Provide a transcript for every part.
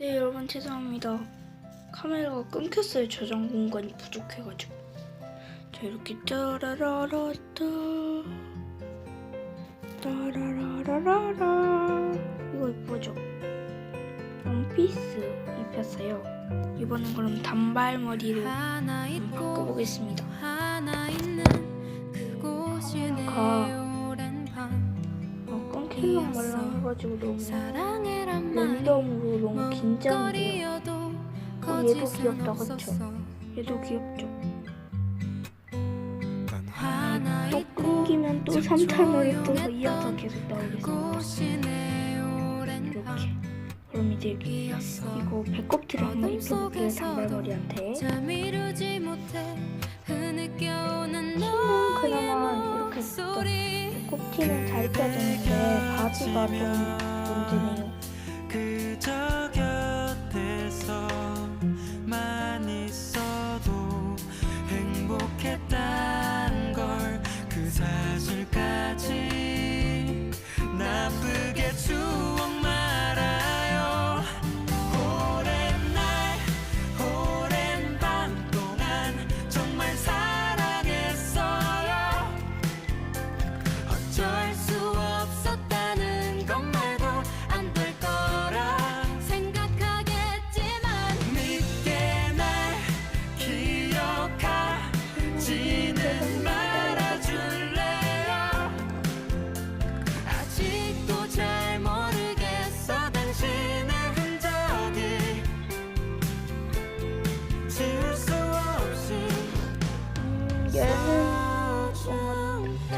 네 여러분 죄송합니다. 카메라가 끊겼어요. 저장 공간이 부족해가지고. 자 이렇게 짜라라라따. 따라라라라라. 이거 예쁘죠? 원피스 입혔어요. 이번엔 그럼 단발머리로 바꿔보겠습니다 아, 끊길랑 말랑 해가지고 너무 랜덤으로 너무 긴장돼요. 어, 얘도 귀엽다, 그쵸? 얘도 귀엽죠? 또 끊기면 또 3탄으로 또 이어서 계속 나오겠습니다. 이렇게. 그럼 이제 이거 배꼽티를 한번 입혀볼게요 단발머리한테. 너의 그나마 이렇게 배 꼽티는 잘 입혀졌는데 바지가 좀 문제네요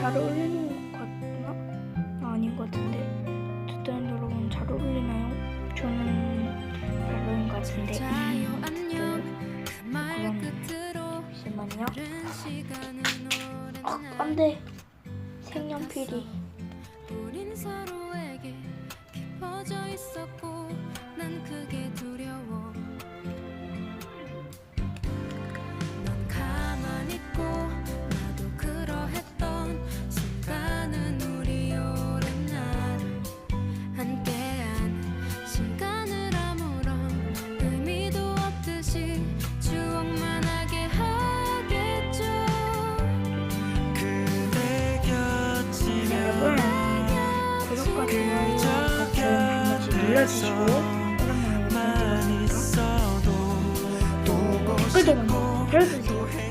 잘 어울리는 것 같나? 아, 아닌 것 같은데. 어쨌든 여러분 잘 어울리나요? 저는 별로인 것 같은데. 어쨌든 그럼 잠시만요. 아, 날 안돼. 색연필이 눌러주시고 오랜만에 댓글도 많이 달아주세요